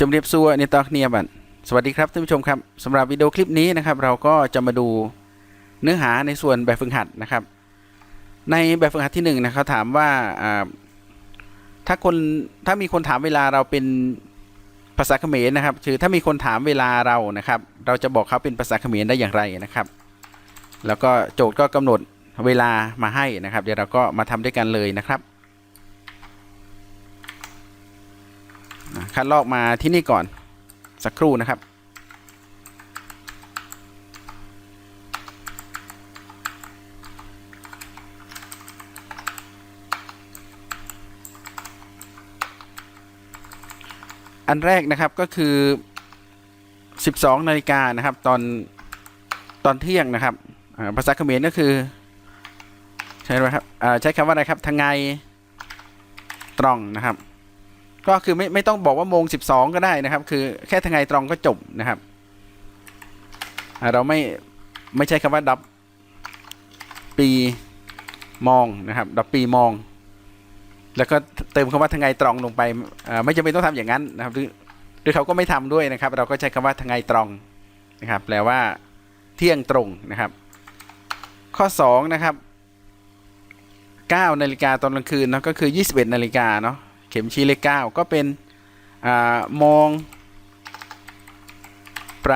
จมเรียบซัวในตอกเนียบันสวัสดีครับท่านผู้ชมครับสำหรับวิดีโอคลิปนี้นะครับ เราก็จะมาดูเนื้อหาในส่วนแบบฝึกหัดนะครับ ในแบบฝึกหัดที่หนึ่งนะครับถามว่าถ้าคนถ้ามีคนถามเวลาเราเป็นภาษาเขมรนะครับคือถ้ามีคนถามเวลาเรานะครับ เราจะบอกเขาเป็นภาษาเขมรได้อย่างไรนะครับ แล้วก็โจทย์ก็กำหนดเวลามาให้นะครับ เดี๋ยวเราก็มาทำด้วยกันเลยนะครับอะ คัดลอกมาที่นี่ก่อนสักครู่นะครับอันแรกนะครับก็คือ 12 นาฬิกานะครับ ตอนตอนเที่ยงนะครับภาษาเขมรก็คือใช่ไหมครับใช้คำว่าอะไรครับทางไงตรองนะครับ ก็คือไม่ไม่ต้องบอกว่าโมง 12 ก็ได้นะครับ คือแค่ทางไงตรองก็จบนะครับเราไม่ไม่ใช่คำว่าดับปีมองนะครับ ดับปีมอง แล้วก็เติมคำว่าทางไงตรองลงไปไม่จำเป็นต้องทำอย่างนั้นนะครับ หรือหรือเขาก็ไม่ทำด้วยนะครับ เราก็ใช้คำว่าทางไงตรองนะครับแปลว่าเที่ยงตรงนะครับ ข้อ 2 นะครับ9นาฬิกาตอนกลางคืนเนาะก็คือ 21นาฬิกาเนาะ เข็มชี้เลข9ก็เป็นอมองปร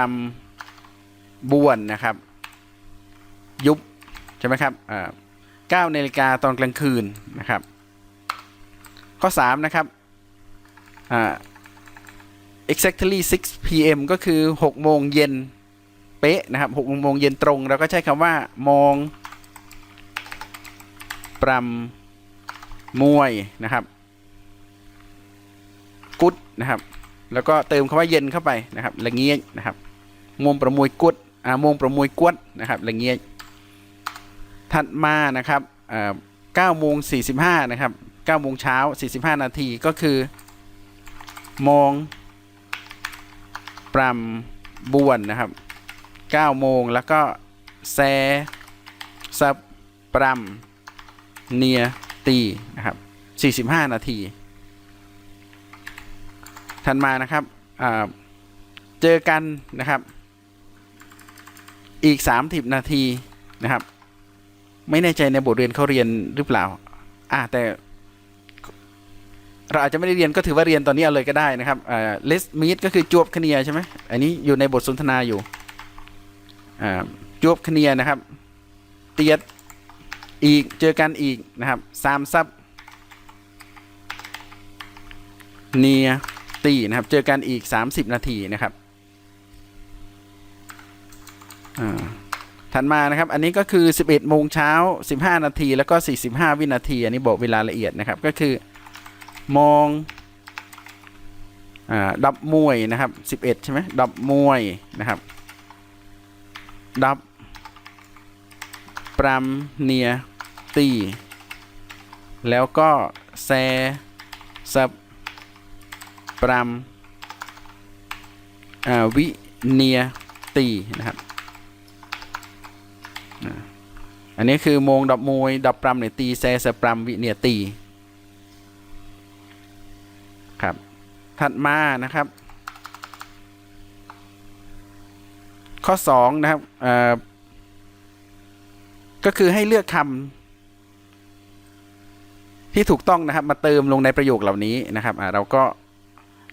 ำบวนนะครับ ยุบ ใช่ไหมครับอ่านาฬิกาตอนกลางคืนนะครับ ข้อ 3 นะครับ exactly 6 p.m. ก็คือ 6 โมงเย็นเป๊ะนะครับ6โมงเย็นตรงเราก็ใช้คำว่า มองปรำมวยนะครับ กุดนะครับ แล้วก็เติมคำว่าเย็นเข้าไปนะครับละเงียดนะครับมงประมวยกุดอ่ามงประมวยกวดนะครับละเงียดถัดมานะครับอ่า9โมง45นะครับ9โมงเช้า45นาทีก็คือมองปรำบวนนะครับ9โมงแล้วก็แซซับปรำเนียตีนะครับ45 นาที ถัดมานะครับเจอกันนะครับ อีก 30 นาทีนะครับ ไม่แน่ใจในบทเรียนเขาเรียนหรือเปล่าอ่าแต่เราอาจจะไม่ได้เรียนก็ถือว่าเรียนตอนนี้เอาเลยก็ได้นะครับอ่า let's meet ก็คือจวบคเนียใช่ไหมอันนี้อยู่ในบทสนทนาอยู่อ่าจวบคเนียนะครับ เตียดอีกเจอกันอีกนะครับ สามซับเนีย ตีนะครับ เจอกันอีก 30 นาทีนะครับถัดมานะครับ อันนี้ก็คือ 11โมงเช้า 15 นาที แล้วก็ 45 วินาที อันนี้บอกเวลาละเอียดนะครับ ก็คือมองอดับมวยนะครับ 11 ใช่ไหมดับมวยนะครับ ดับปรามเนียตี แล้วก็แซซับ ปรามวิเนียตีนะครับ อันนี้คือโมงดับมวยดับปรามเนียตีแซซับปรามวิเนียตีครับ ถัดมานะครับ ข้อ 2 นะครับก็คือให้เลือกคำที่ถูกต้องนะครับ มาเติมลงในประโยคเหล่านี้นะครับเราก็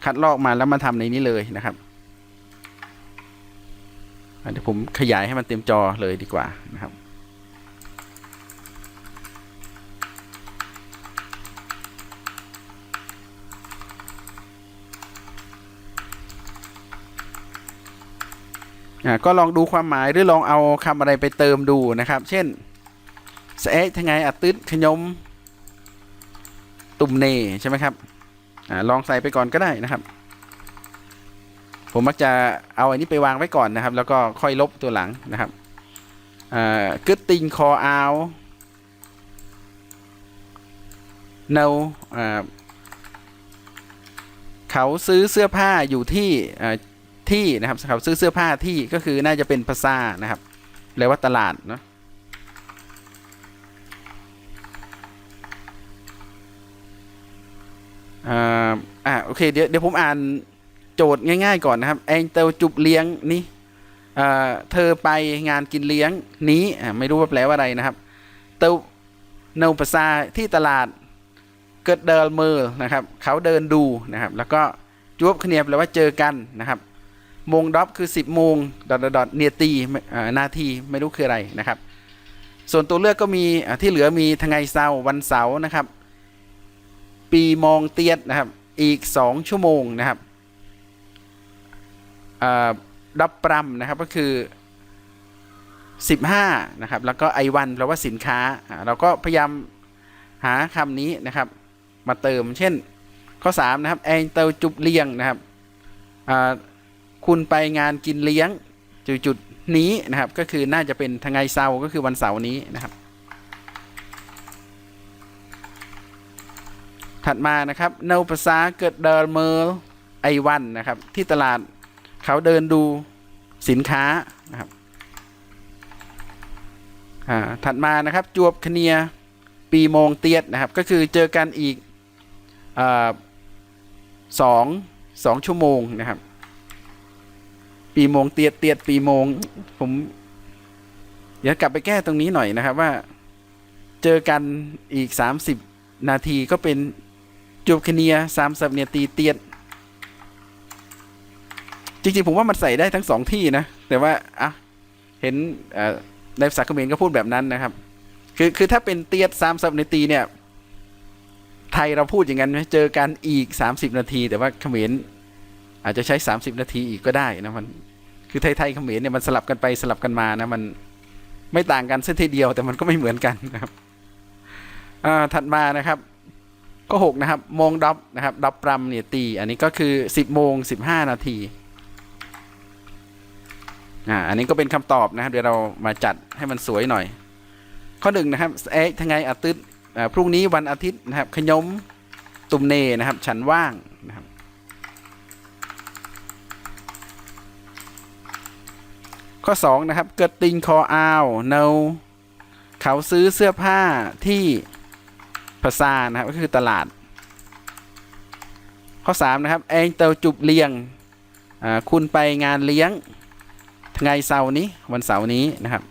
คัดลอกมาแล้วมาทำในนี้เลยนะครับเดี๋ยวผมขยายให้มันเต็มจอเลยดีกว่านะครับอ่าก็ลองดูความหมายหรือลองเอาคำอะไรไปเติมดูนะครับ เช่นสเอ๊ะทั้งไงอัดตึดขยมตุ่มเน่ใช่ไหมครับ อลองใส่ไปก่อนก็ได้นะครับ ผมมักจะเอาอันนี้ไปวางไว้ก่อนนะครับ แล้วก็ค่อยลบตัวหลังนะครับกึดติงคอเอาเนาเขาซื้อเสื้อผ้าอยู่ที่ที่นะครับเขาซื้อเสื้อผ้าที่ก็คือน่าจะเป็นภาษานะครับแปลว่าตลาดเนาะ อ่าอ่าโอเคเดี๋ยวเดี๋ยวผมอ่านโจทย์ง่ายๆก่อนนะครับเองเตาจุบเลี้ยงนี่เอ่อเธอไปงานกินเลี้ยงนี้อ่าไม่รู้ว่าแปลว่าอะไรนะครับ เตาเนาภาษาที่ตลาดเกิดเดินมือนะครับ เขาเดินดูนะครับ แล้วก็จวบคะเนียบแปลว่าเจอกันนะครับโมงดอปคือ 10โมงดอทดอทเนียตีนาทีไม่รู้คืออะไรนะครับ ส่วนตัวเลือกก็มีที่เหลือมีทางไงเสาร์วันเสาร์นะครับ ปีมองเตียดนะครับ อีก 2 ชั่วโมงนะครับอ่าดับปรำนะครับก็คือ 15 นะครับ แล้วก็ไอวันแปลว่าสินค้า เราก็พยายามหาคำนี้นะครับ มาเติมเช่นข้อ 3 นะครับแองเตลจุบเลี้ยงนะครับอ่าคุณไปงานกินเลี้ยงจุดจุดนี้นะครับ ก็คือน่าจะเป็นทางไงเซาก็คือวันเสาร์นี้นะครับ ถัดมานะครับเนาภาษาเกิดเดินเมอร์ไอวันนะครับ ที่ตลาดเขาเดินดูสินค้านะครับถัดมานะครับจวบคเนียปีโมงเตียดนะครับ ก็คือเจอกันอีกอสองสองชั่วโมงนะครับ ปีโมงเตียดเตียดปีโมงผมเดี๋ยวกลับไปแก้ตรงนี้หน่อยนะครับว่า เจอกันอีก30นาทีก็เป็น จูบคเนียสามสับเนียตีเตียดจริงๆ ผมว่ามันใส่ได้ทั้งสองที่นะ แต่ว่าอะเห็นในภาษาเขมรก็พูดแบบนั้นนะครับ คือคือถ้าเป็นเตียดสามสับเนตีเนี่ย ไทยเราพูดอย่างนั้นไหมเจอกันอีก30นาที แต่ว่าเขมรอาจจะใช้30นาทีอีกก็ได้นะมัน คือไทยไทยๆเขมรเนี่ยมันสลับกันไปสลับกันมานะมันไม่ต่างกันเส้นทีเดียวแต่มันก็ไม่เหมือนกันนะครับอ่าถัดมานะครับ ก็หกนะครับโมงดับนะครับดับปรำเนี่ยตี อันนี้ก็คือสิบโมงสิบห้านาทีอ่าอันนี้ก็เป็นคำตอบนะครับ เดี๋ยวเรามาจัดให้มันสวยหน่อย ข้อหนึ่งนะครับเอ๊ะทั้งไงอาทิตย์พรุ่งนี้วันอาทิตย์นะครับขยมตุมเนนะครับ ฉันว่างนะครับข้อสองนะครับเกิดติงคออาวเนาเขาซื้อเสื้อผ้าที่ ภาษานะครับ ก็คือตลาด ข้อ 3 นะครับเองเตาจุบเลียง คุณไปงานเลี้ยงไงเสาร์นี้วันเสาร์นี้นะครับ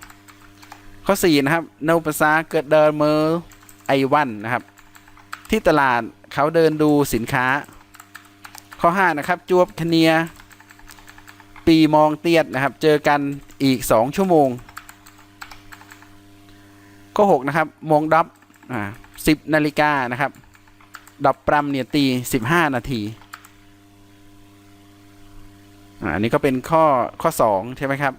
ข้อ 4 นะครับเนาภาษาเกิดเดินเมอร์ไอวันนะครับ ที่ตลาดเขาเดินดูสินค้า ข้อ 5 นะครับ จวบคเนีย ปีมองเตียดนะครับ เจอกันอีก 2 ชั่วโมง ข้อ 6 นะครับ มองดับอ่า สิบนาฬิกานะครับดับปรำเนี่ยตีสิบห้านาทีอ่าอันนี้ก็เป็นข้อข้อสองใช่ไหมครับ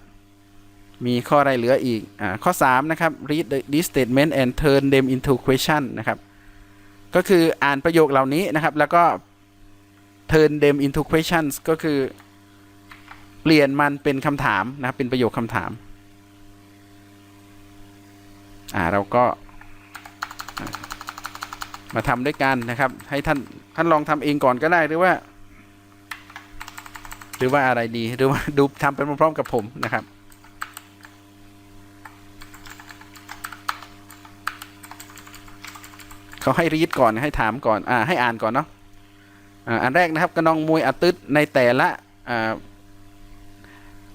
มีข้ออะไรเหลืออีกอ่าข้อสามนะครับ read the this statement and turn them into question นะครับ ก็คืออ่านประโยคเหล่านี้นะครับ แล้วก็ turn them into questions ก็คือ เปลี่ยนมันเป็นคำถามนะครับ เป็นประโยคคำถาม อ่าเราก็ มาทำด้วยกันนะครับ ให้ท่านท่านลองทำเองก่อนก็ได้หรือว่า หรือว่าอะไรดีหรือว่าดูทำไปพร้อมๆกับผมนะครับเขาให้รีดก่อนให้ถามก่อนอ่าให้อ่านก่อนเนาะอ่าอันแรกนะครับกระนองมวยอาตึดในแต่ละ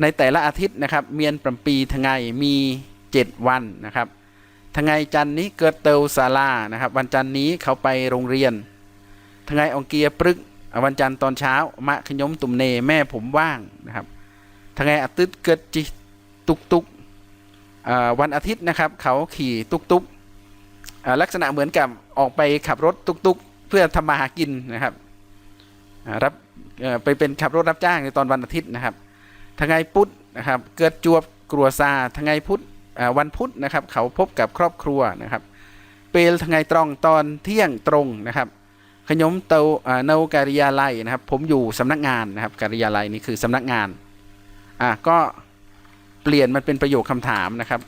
ในแต่ละอาทิตย์นะครับ เมียนปรำปีทั้งไงมีเจ็ดวันนะครับ ทั้งไงจันนี้เกิดเตลศาลานะครับ วันจันนี้เขาไปโรงเรียนทั้งไงองเกียปรึกวันจันทร์ตอนเช้ามะขยมตุ่มเนแม่ผมว่างนะครับทั้งไงอาทิตย์เกิดจิตุกตุกวันอาทิตย์นะครับ เขาขี่ตุกตุกลักษณะเหมือนกับออกไปขับรถตุกตุกเพื่อทำมาหากินนะครับรับไปเป็นขับรถรับจ้างในตอนวันอาทิตย์นะครับทั้งไงพุธนะครับ เกิดจวบกลัวซาทั้งไงพุธ วันพุธนะครับ เขาพบกับครอบครัวนะครับ เปลทางไงตรองตอนเที่ยงตรงนะครับ ขยมเตาเนาการิยาไลยนะครับ ผมอยู่สำนักงานนะครับการิยาไลยนี่คือสำนักงานอ่าก็เปลี่ยนมันเป็นประโยคคำถามนะครับ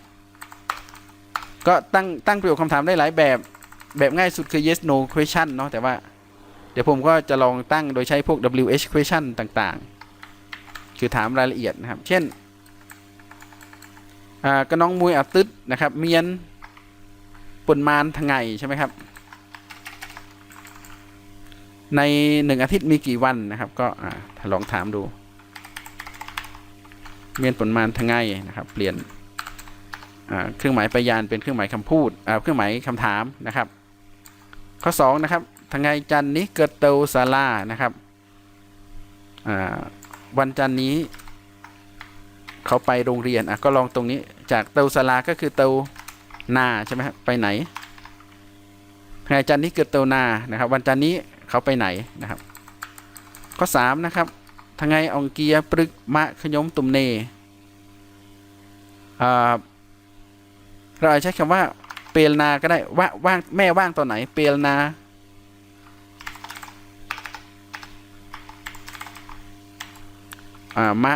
ก็ตั้งตั้งประโยคคำถามได้หลายแบบแบบง่ายสุดคือ yes no question เนาะแต่ว่าเดี๋ยวผมก็จะลองตั้งโดยใช้พวก WH question ต่างๆ คือถามรายละเอียดนะครับ เช่น อ่าก็น้องมวยอัดตึดนะครับ เมียนปนมานทางไงใช่ไหมครับ ในหนึ่งอาทิตย์มีกี่วันนะครับ ก็อ่าถ้าลองถามดู เมียนผลมานทั้งไงนะครับ เปลี่ยนเครื่องหมายปยานเป็นเครื่องหมายคำพูดเครื่องหมายคำถามนะครับ ข้อสองนะครับทั้งไงจันนี้เกิดเตาซาลานะครับวันจันนี้ เขาไปโรงเรียนอะก็ลองตรงนี้จากเตาซาลาก็คือเตานาใช่ไหมครับไปไหนทั้งไงจันทร์นี้เกิดเตานานะครับ วันจันทร์นี้เขาไปไหนนะครับ ข้อสามนะครับทั้งไงองเกียปรึกมะขยมตุมเนอเราอาจจะใช้คำว่าเปลนาก็ได้ว่าว่างแม่ว่างตอนไหนเปลนาอ่ามะ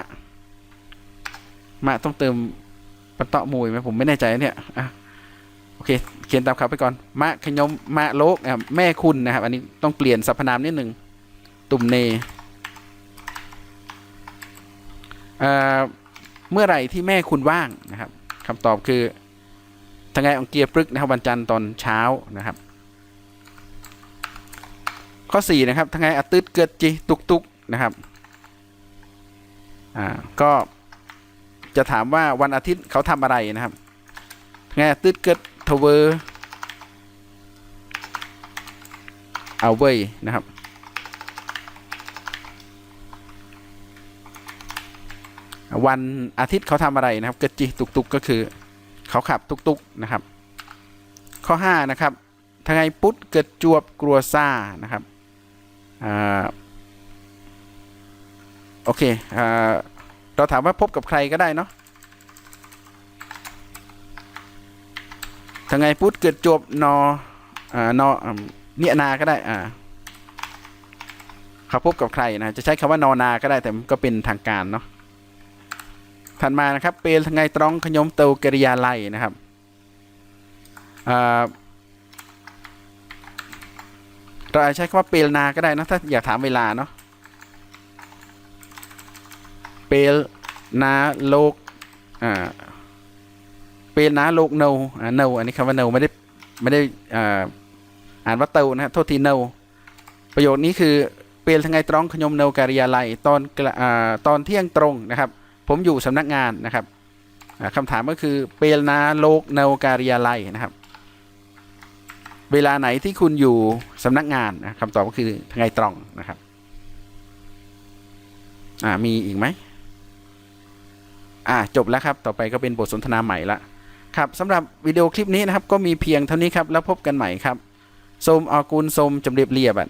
มะต้องเติมปะเตาะมวยไหมผมไม่แน่ใจเนี่ยอะโอเค เขียนตามเขาไปก่อน มะขยมมะโลกอะแม่คุณนะครับ อันนี้ต้องเปลี่ยนสรรพนามนิดหนึ่งตุ่มเนเอ่อเมื่อไหร่ที่แม่คุณว่างนะครับคำตอบคือทางไงองเกียร์ปรึกนะครับวันจันทร์ตอนเช้านะครับ ข้อ 4 นะครับทางไงอตืดเกิดจิตุกตุกนะครับ อ่า ก็ จะถามว่าวันอาทิตย์เขาทำอะไรนะครับทางไงตืดเกิดทเวอร์เอาเว้ยนะครับ วันอาทิตย์เขาทำอะไรนะครับเกจิตุกตุกก็คือเขาขับตุกตุกนะครับ ข้อ 5 นะครับทางไงพุทธเกิดจวบกลัวซ่านะครับอ่าโอเคอ่า เราถามว่าพบกับใครก็ได้เนาะทางไงพุทธเกิดจบนออ่านอเนี่ยนาก็ได้อ่าเขาพบกับใครนะจะใช้คำว่านอนาก็ได้แต่มันก็เป็นทางการเนาะถัดมานะครับเปลทางไงตรองขยมเตากริยาไลนะครับอ่าเราใช้คำว่าเปลนาก็ได้นะถ้าอยากถามเวลาเนาะ เปลนาโลกอ่าเปลนาโลกโนอ่าโนอันนี้คำว่าโนไม่ได้ไม่ได้อ่าอ่านว่าเตานะฮะโทษทีโนประโยคนี้คือเปลทางไงตรองขยมเนากริยาไลตอนอ่าตอนเที่ยงตรงนะครับ ผมอยู่สำนักงานนะครับอ่าคำถามก็คือเปลนาโลกเนาการิยาไลนะครับเวลาไหนที่คุณอยู่สำนักงานนะคำตอบก็คือทางไงตรองนะครับ อ่ามีอีกไหม อ่าจบแล้วครับ ต่อไปก็เป็นบทสนทนาใหม่ละครับสำหรับวิดีโอคลิปนี้นะครับก็มีเพียงเท่านี้ครับแล้วพบกันใหม่ครับโสมอากูลโสมจำเรียบเรียบอะ